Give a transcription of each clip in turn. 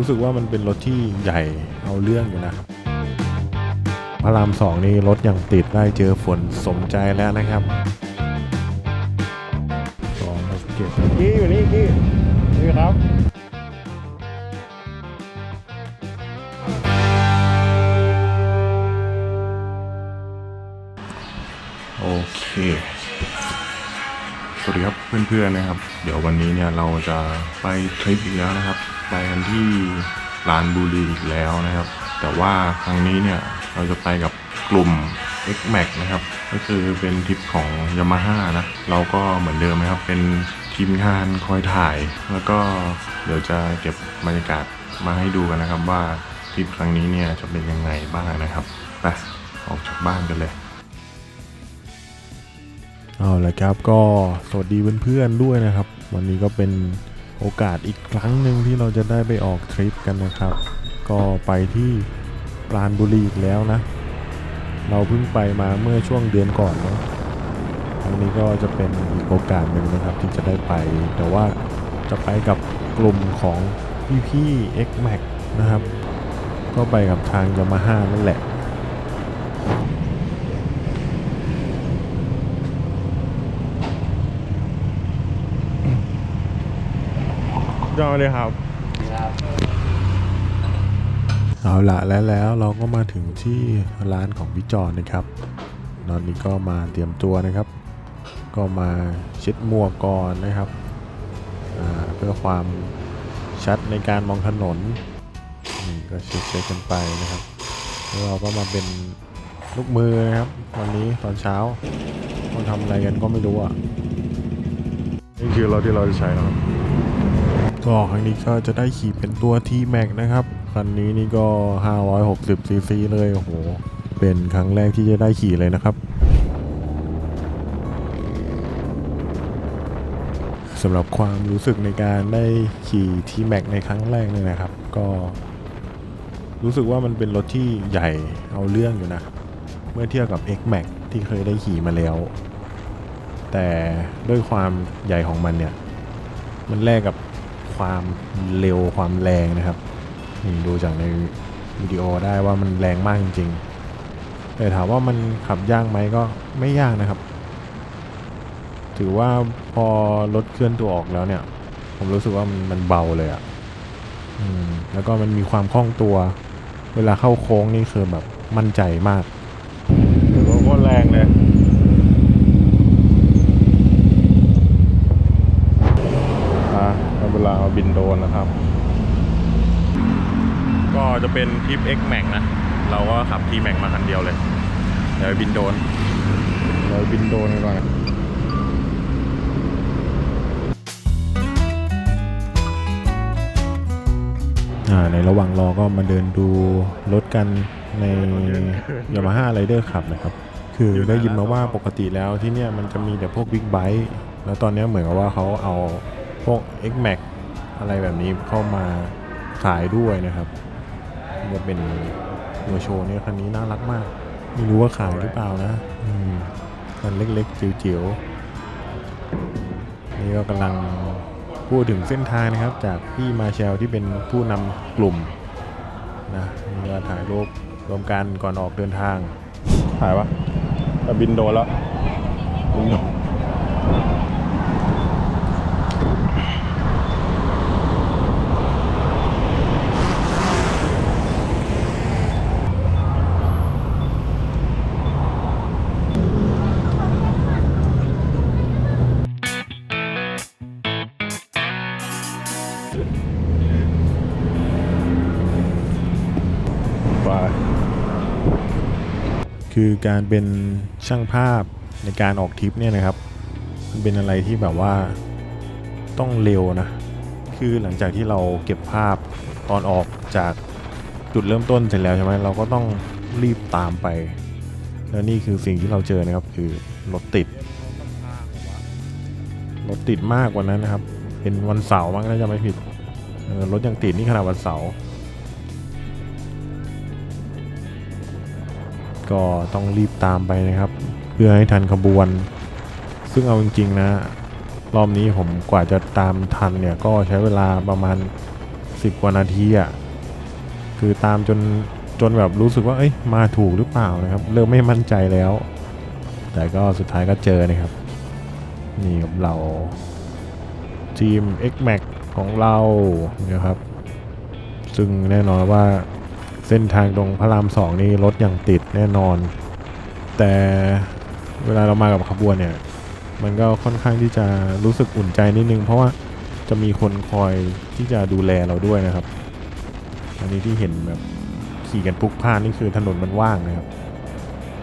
รู้สึกว่ามันเป็นรถที่ใหญ่เอาเรื่องอยู่นะพระรามสองนี่รถอย่างติดได้เจอฝนสมใจแล้วนะครับสองหกเจ็ดกี้อยู่นี่กี้นี่ครับโอเค สวัสดีครับเพื่อนๆนะครับ เดี๋ยววันนี้เนี่ยเราจะไปทริปอีกแล้วนะครับ ไปกันที่ลานบุรีอีกแล้วนะครับ แต่ว่าครั้งนี้เนี่ยเราจะไปกับกลุ่ม X Max นะครับ ก็คือเป็นทริปของ Yamaha นะ เราก็เหมือนเดิมนะครับ เป็นทีมงานคอยถ่าย แล้วก็เดี๋ยวจะเก็บบรรยากาศมาให้ดูกันนะครับว่าทริปครั้งนี้เนี่ยจะเป็นยังไงบ้างนะครับไปออกจากบ้านกันเลยเอาละครับก็สวัสดีเพื่อนๆด้วยนะครับ วันนี้ก็เป็น โอกาสอีกครั้งหนึ่งที่เราจะได้ไปออกทริปกันนะครับ ก็ไปที่ปราณบุรีอีกแล้วนะ เราเพิ่งไปมาเมื่อช่วงเดือนก่อนเนาะครั้งนี้ก็จะเป็นอีกโอกาสหนึ่งนะครับที่จะได้ไป แต่ว่าจะไปกับกลุ่มของพี่ๆ X Max นะครับ ก็ไปกับทาง Yamaha นั่นแหละ ยอดเลยครับเอาละแล้วแล้วเราก็มาถึงที่ร้านของพี่จอนนะครับตอนนี้ก็มาเตรียมตัวนะครับ ก็มาเช็ดหมวกก่อนนะครับอ่าเพื่อความชัดในการมองถนนนี่ก็เช็ดเช็ดกันไปนะครับแล้วเราก็มาเป็นลูกมือนะครับวันนี้ตอนเช้าเราทำอะไรกันก็ไม่รู้อะนี่คือรถที่เราจะใช้นะครับ ก็ครั้งนี้ก็จะได้ขี่เป็นตัว T-Max นะครับ คันนี้นี่ก็ 560 cc เลย โอ้โห เป็นครั้งแรกที่จะได้ขี่เลยนะครับสำหรับความรู้สึกในการได้ขี่ T-Max ในครั้งแรกเนี่ยนะครับ ก็ รู้สึกว่ามันเป็นรถที่ใหญ่เอาเรื่องอยู่นะ เมื่อเทียบกับ X-Max ที่เคยได้ขี่มาแล้ว แต่ด้วยความใหญ่ของมันเนี่ย มันแลกกับ ความเร็วความแรงนะครับนี่ดูจากในวิดีโอได้ว่ามันแรงมากจริงๆ แต่ถามว่ามันขับยากไหมก็ไม่ยากนะครับ ถือว่าพอรถเคลื่อนตัวออกแล้วเนี่ย ผมรู้สึกว่ามันมนเบาเลยอะ่ะแล้วก็มันมีความคล่องตัว เวลาเข้าโค้งนี่คือแบบมั่นใจมากถือว่าโคตรแรงเลย อะเวลาเอาบินโดรนนะครับ ก็จะ เป็นทิป X Max นะ เราก็ขับ T Max มาคันเดียวเลย เดี๋ยวบินโดรนเราบินโดรนกันก่อนอ่าในระหว่างรอก็มาเดินดูรถกันใน Yamaha Rider ขับนะครับ คือได้ยินมาว่าปกติแล้วที่เนี่ยมันจะมีแต่พวกบิ๊กไบค์แล้วตอนนี้เหมือนกับว่าเขาเอาพวก X Max อะไรแบบนี้เข้ามาขายด้วยนะครับ นี่จะเป็นตัวโชว์เนี่ยคันนี้น่ารักมาก ไม่รู้ว่าขายหรือเปล่านะอืมคันเล็กๆ จิ๋วๆ นี่ก็กำลังพูดถึงเส้นทางนะครับ จากพี่มาเชลที่เป็นผู้นำกลุ่มนะนี่ก็ถ่ายรูปรวมกันก่อนออกเดินทาง ถ่ายวะบินโดนแล้วบินโดน คือการเป็นช่างภาพในการออกทริปเนี่ยนะครับ มันเป็นอะไรที่แบบว่าต้องเร็วนะ คือหลังจากที่เราเก็บภาพตอนออกจากจุดเริ่มต้นเสร็จแล้วใช่ไหมเราก็ต้องรีบตามไป แล้วนี่คือสิ่งที่เราเจอนะครับคือรถติดรถติดมากกว่านั้นนะครับ เป็นวันเสาร์มั้งถ้าจะไม่ผิดเออรถยังติดนี่ขนาดวันเสาร์ ก็ต้องรีบตามไปนะครับ เพื่อให้ทันขบวน ซึ่งเอาจริงๆนะ รอบนี้ผมกว่าจะตามทันเนี่ยก็ใช้เวลาประมาณสิบกว่านาทีอะ่ะคือตามจนจนแบบรู้สึกว่าเอ้ยมาถูกหรือเปล่านะครับ เริ่มไม่มั่นใจแล้ว แต่ก็สุดท้ายก็เจอนะครับ นี่ครับเราทีม X-Max ของเรานะครับ ซึ่งแน่นอนว่า เส้นทางตรงพระรามสองนี่รถอย่างติดแน่นอน แต่เวลาเรามากับขบวนเนี่ย มันก็ค่อนข้างที่จะรู้สึกอุ่นใจนิดนึง เพราะว่าจะมีคนคอยที่จะดูแลเราด้วยนะครับ อันนี้ที่เห็นแบบขี่กันพลุกพล่านนี่คือถนนมันว่างนะครับ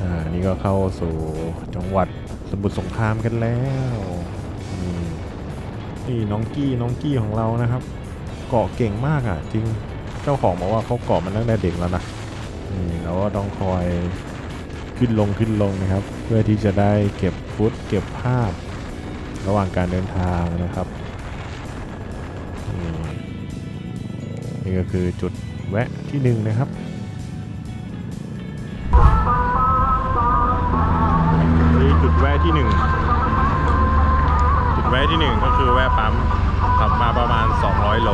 อ่า นี่ก็เข้าสู่จังหวัดสมุทรสงครามกันแล้วนี่นี่น้องกี้น้องกี้ของเรานะครับ เกาะเก่งมากอะจริง เจ้าของบอกว่าเขาเกาะมันตั้งแต่เด็กแล้วนะนี่เราก็ต้องคอยขึ้นลงขึ้นลงนะครับ เพื่อที่จะได้เก็บฟุตเก็บภาพ ระหว่างการเดินทางนะครับนี่นี่ก็คือจุดแวะที่หนึ่งนะครับนี่จุดแวะที่หนึ่งจุดแวะที่หนึ่งก็คือแวะปั๊มขับมาประมาณ 200 โล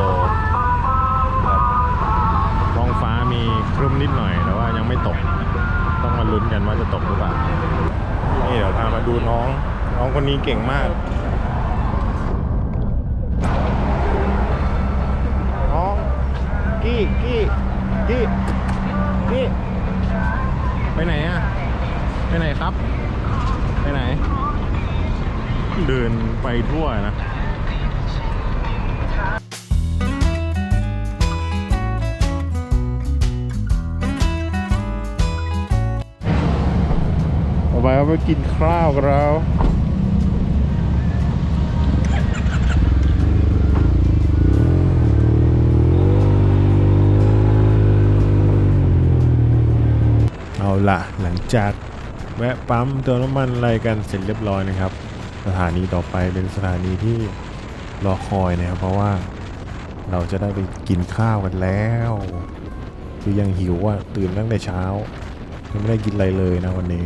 ครึ้มนิดหน่อยแต่ว่ายังไม่ตก ต้องมาลุ้นกันว่าจะตกหรือเปล่า นี่เดี๋ยวพามาดูน้อง น้องคนนี้เก่งมาก น้อง กี้กี้กี้กี้ไปไหนอะไปไหนครับ ไปไหน เดินไปทั่วนะ ต่อไปเราไปกินข้าวกันแล้วเอาละหลังจากแวะปั๊มเติมน้ำมันอะไรกันเสร็จเรียบร้อยนะครับ สถานีต่อไปเป็นสถานีที่รอคอยนะครับเพราะว่าเราจะได้ไปกินข้าวกันแล้ว คือยังหิวว่าตื่นตั้งแต่เช้ายังไม่ได้กินอะไรเลยนะวันนี้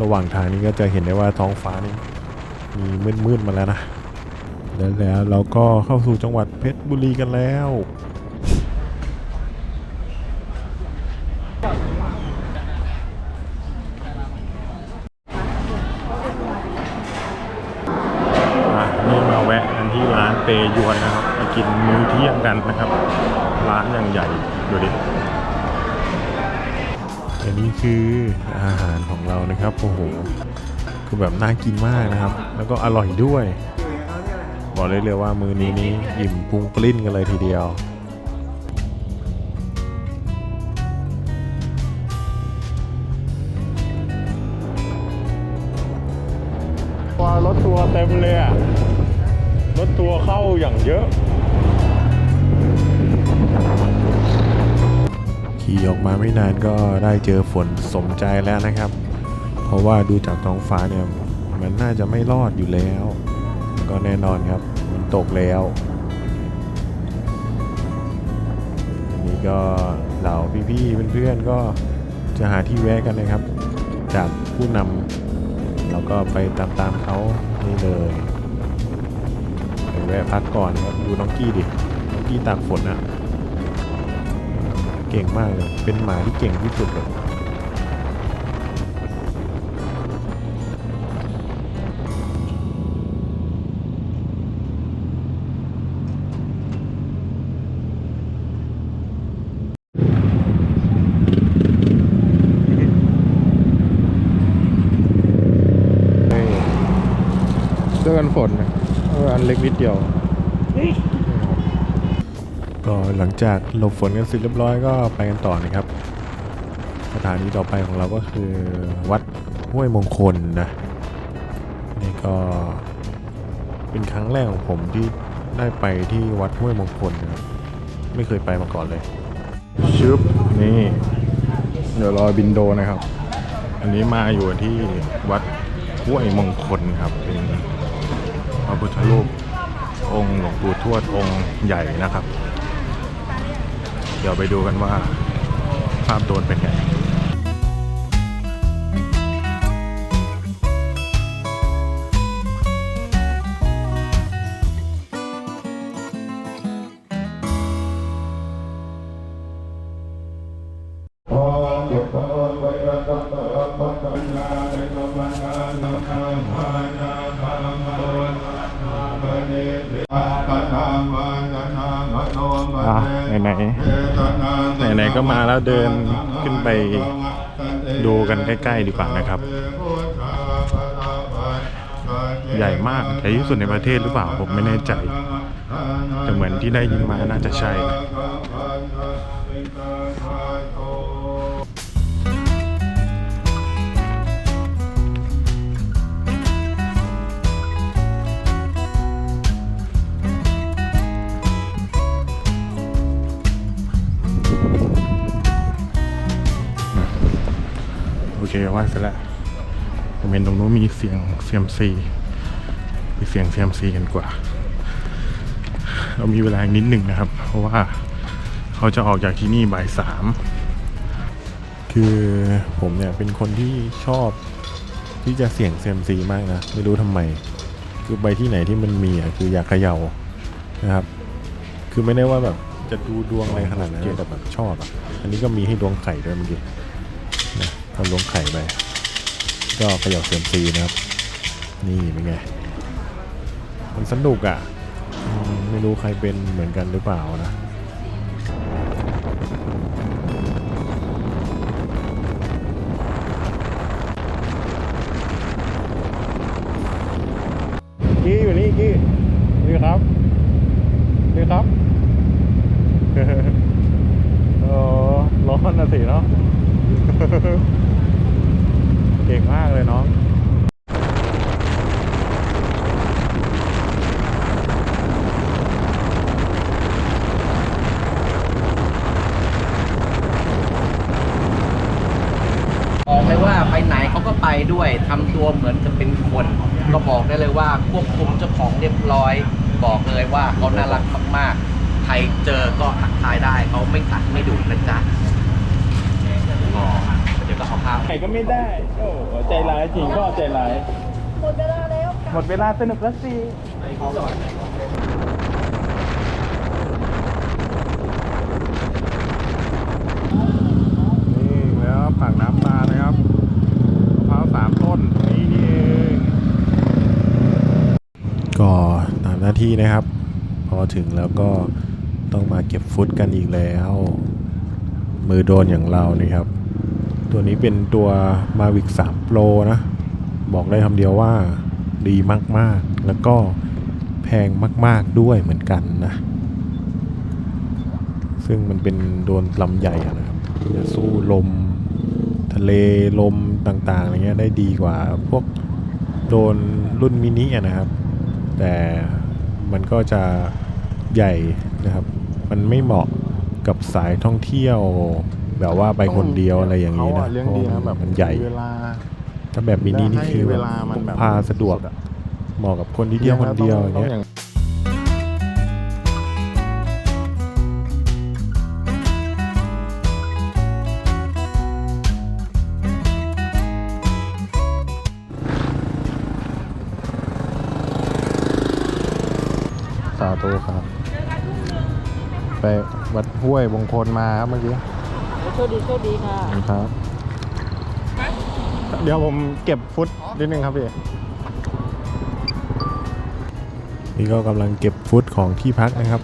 ระหว่างทางนี้ก็จะเห็นได้ว่าท้องฟ้านี่มีมืดๆมาแล้วนะแล้วแล้วเราก็เข้าสู่จังหวัดเพชรบุรีกันแล้ว คือแบบน่ากินมากนะครับ แล้วก็อร่อยด้วย บอกเลยเลยว่ามือนี้นี้อิ่มพุงปลิ้นกันเลยทีเดียวว่ารถทัวร์เต็มเลยอะรถทัวร์เข้าอย่างเยอะขี่ออกมาไม่นานก็ได้เจอฝนสมใจแล้วนะครับเพ ราะว่าดูจากท้องฟ้าเนี่ยมันน่าจะไม่รอดอยู่แล้ว ก็แน่นอนครับมันตกแล้วอันนี้ก็เหล่าพี่ๆเพื่อนๆก็จะหาที่แวะกันนะครับ จากผู้นำเราก็ไปตามๆเขานี่เลยไปแวะพักก่อนครับดูน้องกี้ดิน้องกี้ตากฝนอะเก่งมากเลยเป็นหมาที่เก่งที่สุดเลย เสื้อกันฝนนะอันเล็กนิดเดียว ก็หลังจากหลบฝนกันเสร็จเรียบร้อยก็ไปกันต่อนะครับ สถานีต่อไปของเราก็คือวัดห้วยมงคลนะ นี่ก็เป็นครั้งแรกของผมที่ได้ไปที่วัดห้วยมงคลนะครับ ไม่เคยไปมาก่อนเลยชึบนี่เดี๋ยวรอบินโดนะครับ อันนี้มาอยู่ที่วัดห้วยมงคลครับเป็น พระพุทธรูปองค์หลวงปู่ทวดองค์ใหญ่นะครับ เดี๋ยวไปดูกันว่าภาพโดนเป็นไง อะไหนๆไหนๆก็มาแล้วเดินขึ้นไปดูกันใกล้ๆดีกว่านะครับ ใหญ่มากใหญ่ที่สุดในประเทศหรือเปล่าผมไม่แน่ใจ แต่เหมือนที่ได้ยินมาน่าจะใช่นะ อเคไหว่าเสร็จแล้วผมเห็นตรงนู้นมีเสียงเซียมซีมีเสียงเซียมซีกันกว่า เรามีเวลาอีกนิดหนึ่งนะครับ เพราะว่าเขาจะออกจากที่นี่บ่ายสามคือผมเนี่ยเป็นคนที่ชอบที่จะเสี่ยงเซียมซีมากนะ ไม่รู้ทำไม คือไปที่ไหนที่มันมีอะคืออยากเขย่านะครับ คือไม่ได้ว่าแบบจะดูดวงอะไรขนาดนั้นแต่แบบชอบอะ อันนี้ก็มีให้ดวงไข่ด้วยเมื่อกี้ นะทำลงไข่ไป ก็เขย่าเซียมซีนะครับ นี่เป็นไง มันสนุกอะ่ะ ไม่รู้ใครเป็นเหมือนกันหรือเปล่านะกี้อยู่นี่กี้นี่ครับนี่ครับเออร้อนนะสิเนาะ ก่งมากเลยน้องบอกเลยว่าไปไหนเขาก็ไปด้วยทำตัวเหมือนจะเป็นคน ก็บอกได้เลยว่าควบคุมเจ้าของเรียบร้อย บอกเลยว่าเขาน่ารักมากๆ ใครเจอก็ทักทายได้เขาไม่ตัดไม่ดุนะจ๊ะอ๋อเดี๋ยวก็เอาข้าวไหนก็ไม่ได้โอ้ ใจร้ายจริงก็ใจร้าย หมดเวลาแล้วหมดเวลาสนุกแล้วสินี่แล้วปากน้ำตานะครับมะพร้าวสามต้นนี่นี่เอง ก็ตามหน้าที่นะครับ พอถึงแล้วก็ต้องมาเก็บฟุตกันอีกแล้ว มือโดนอย่างเรานี่ครับ ตัวนี้เป็นตัว Mavic 3 Pro นะ บอกได้คำเดียวว่าดีมาก ๆ แล้วก็แพงมาก ๆ ด้วยเหมือนกันนะ ซึ่งมันเป็นโดนลำใหญ่นะครับจะสู้ลมทะเลลมต่างๆอะไรเงี้ยได้ดีกว่าพวกโดนรุ่นมินิอะนะครับ แต่มันก็จะใหญ่นะครับ มันไม่เหมาะกับสายท่องเที่ยว แบบว่าไปคนเดียวอะไรอย่างนี้นี้นะเรื่องดีเพนะราะแบว่าบมันใหญ่เวลาถ้าแบบมินินี่คือเวแบบลามันแบบพาสะดวกอะเหมาะกับคนที่เที่ยวคนเดียวอย่างต้เงี้ยอย่างสาธุครับ ไปวัดห้วยบงคลมาครับเมื่อกี้ โชคดีโชคดีค่ะ ครับ เดี๋ยวผมเก็บฟุตนิดนึงครับพี่ นี่ก็กำลังเก็บฟุตของที่พักนะครับ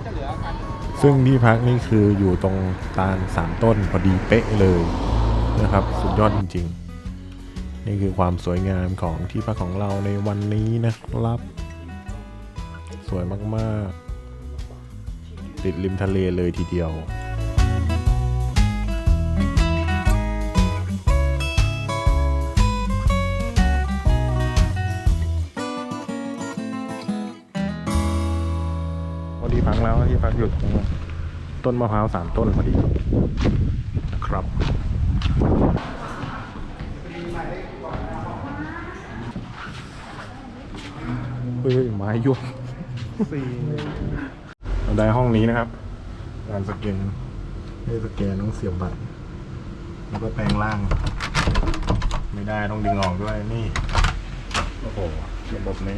ซึ่งที่พักนี่คืออยู่ตรงตาลสามต้นพอดีเป๊ะเลยนะครับ สุดยอดจริงๆ นี่คือความสวยงามของที่พักของเราในวันนี้นะครับ สวยมากๆ ติดริมทะเลเลยทีเดียว พอดีพักแล้วที่พักอยู่ตรงต้นมะพร้าวสามต้นพอดีนะครับเฮ้ยไม้ยวกเราได้ห้องนี้นะครับงานสแกนให้สแกนต้องเสียบบัตร แล้วก็แปลงร่าง ไม่ได้ต้องดึงออกด้วยนี่ โอ้โห ระบบนี้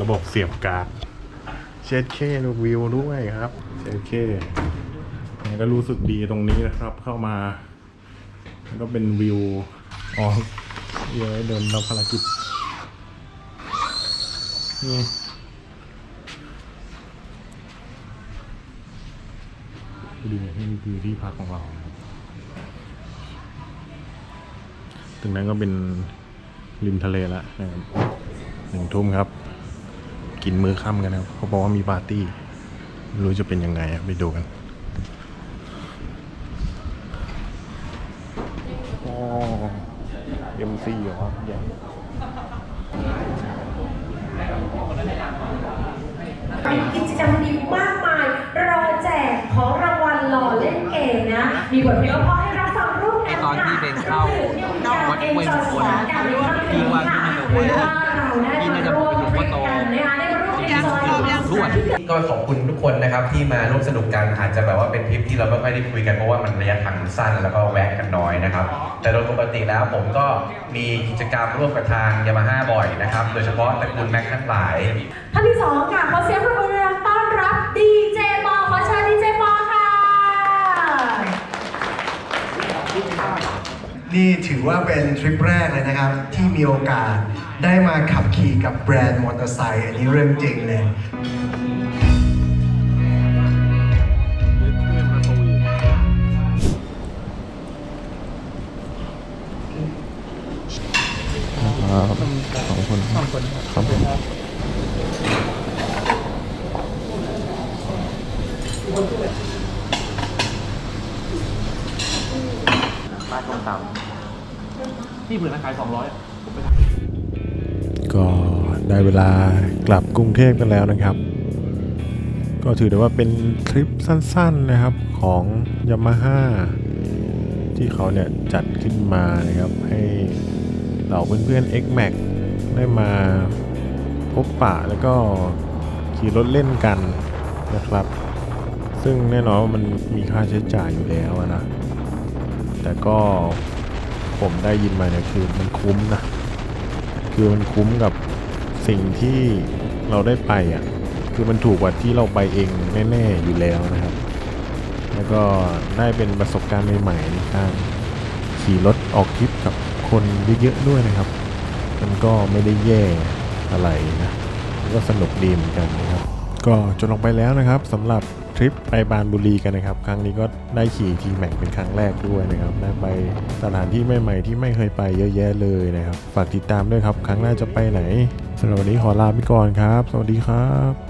ระบบเสียบการ์ด เช็ดเคดูวิวด้วยครับเช็ดเคยังไงก็รู้สึกดีตรงนี้นะครับ เข้ามาแล้วก็เป็นวิวอ๋อเยอะเดินรับภารกิจนี่ดูนี่คือที่พักของเราถึงนั้นก็เป็นริมทะเลแล้วนะครับหนึ่งทุ่มครับ กินมื้อค่ำกันนะครับเขาบอกว่ามีปาร์ตี้ไม่รู้จะเป็นยังไงอะไปดูกันอ๋อเอ็มซีเหรอครับใหญ่มีกิจกรรมดีมากมาย รอแจกของรางวัลหล่อเล่นเกมนะ มีบทเพลงเพราะให้เราฟังร่วมกันไอ้ตอนที่เป็นเข้าวัดห้วยมงคลพี่ว่าพี่ไม่เคยพี่น่าจะบอกไปถึงว่าโตร่วม ก็ขอบคุณทุกคนนะครับที่มาร่วมสนุกกันอาจจะแบบว่าเป็นทริปที่เราไม่ค่อยได้คุยกันเพราะว่ามันระยะทางมันสั้นแล้วก็แวะกันน้อยนะครับ แต่โดยปกติแล้วผมก็มีกิจกรรมร่วมกับทางยามาฮ่าบ่อยนะครับ โดยเฉพาะตระกูลแม็กทั้งหลายท่านที่สองค่ะขอเสียงปรบมือ นี่ถือว่าเป็นทริปแรกเลยนะครับ ที่มีโอกาสได้มาขับขี่กับแบรนด์มอเตอร์ไซค์อันนี้เรื่องจริงเลย ก็ได้เวลากลับกรุงเทพกันแล้วนะครับ ก็ถือได้ว่าเป็นทริปสั้นๆนะครับของยามาฮ่าที่เขาเนี่ยจัดขึ้นมานะครับ ให้เหล่าเพื่อนๆ X-Max ได้มาพบปะแล้วก็ขี่รถเล่นกันนะครับ ซึ่งแน่นอนว่ามันมีค่าใช้จ่ายอยู่แล้วนะ แต่ก็ ผมได้ยินมาเนี่ยคือมันคุ้มนะ คือมันคุ้มกับสิ่งที่เราได้ไปอะ คือมันถูกกว่าที่เราไปเองแน่ๆอยู่แล้วนะครับ แล้วก็ได้เป็นประสบการณ์ใหม่ๆในการขี่รถออกทริปกับคนเยอะๆด้วยนะครับ มันก็ไม่ได้แย่อะไรนะ ก็สนุกดีเหมือนกันนะครับ ก็จนลงไปแล้วนะครับสำหรับ ทริปไปบานบุรีกันนะครับ ครั้งนี้ก็ได้ขี่ทีแม็กเป็นครั้งแรกด้วยนะครับได้ไปสถานที่ใหม่ๆที่ไม่เคยไปเยอะแยะเลยนะครับ ฝากติดตามด้วยครับ ครั้งหน้าจะไปไหนสำหรับวันนี้ขอลาไปก่อนครับ สวัสดีครับ